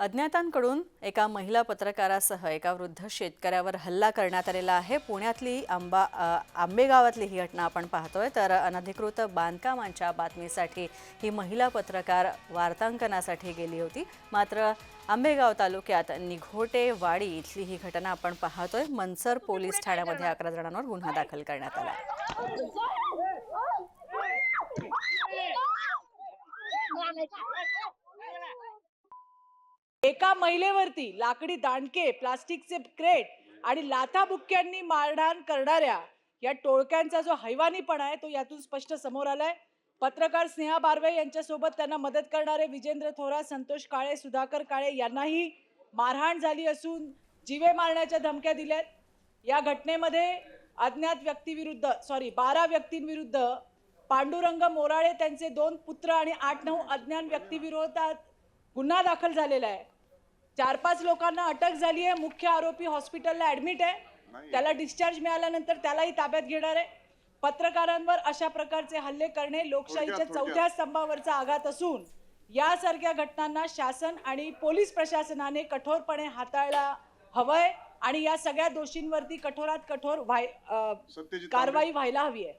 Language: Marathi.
अज्ञातांकडून एका महिला पत्रकारासह एका वृद्ध शेतकऱ्यावर हल्ला करण्यात आलेला आहे. पुण्यातली आंबा आंबेगावातली ही घटना आपण पाहतोय. तर अनधिकृत बांधकामांच्या बातमीसाठी ही महिला पत्रकार वार्तांकनासाठी गेली होती. मात्र आंबेगाव तालुक्यात निघोटेवाडी इथली ही घटना आपण पाहतोय. मनसर पोलीस ठाण्यामध्ये अकरा जणांवर गुन्हा दाखल करण्यात आला. एका महिलेवरती लाकडी दांडके प्लास्टिकचे क्रेट आणि लाथाबुक्क्यांनी मारहाण करणाऱ्या या टोळक्यांचा जो हैवानीपणा आहे तो यातून स्पष्ट समोर आलाय. पत्रकार स्नेहा बारवे यांच्यासोबत त्यांना मदत करणारे विजेंद्र थोरात संतोष काळे सुधाकर काळे यांनाही मारहाण झाली असून जीवे मारण्याच्या धमक्या दिल्यात. या घटनेमध्ये अज्ञात व्यक्तीविरुद्ध सॉरी बारा व्यक्तींविरुद्ध पांडुरंग मोराळे त्यांचे दोन पुत्र आणि आठ नऊ अज्ञान व्यक्तीविरोधात गुन्हा दाखल झालेला आहे. चार पाच लोकांना अटक झाली आहे. मुख्य आरोपी हॉस्पिटलला ऍडमिट आहे. त्याला डिस्चार्ज मिळाल्यानंतर त्यालाही ताब्यात घेणार आहे. पत्रकारांवर अशा प्रकारचे हल्ले करणे लोकशाहीच्या. चौथ्या स्तंभावरचा आघात असून यासारख्या घटनांना शासन आणि पोलीस प्रशासनाने कठोरपणे हाताळला हवंय आणि या सगळ्या दोषींवरती कठोरात कठोर कारवाई व्हायला हवी आहे.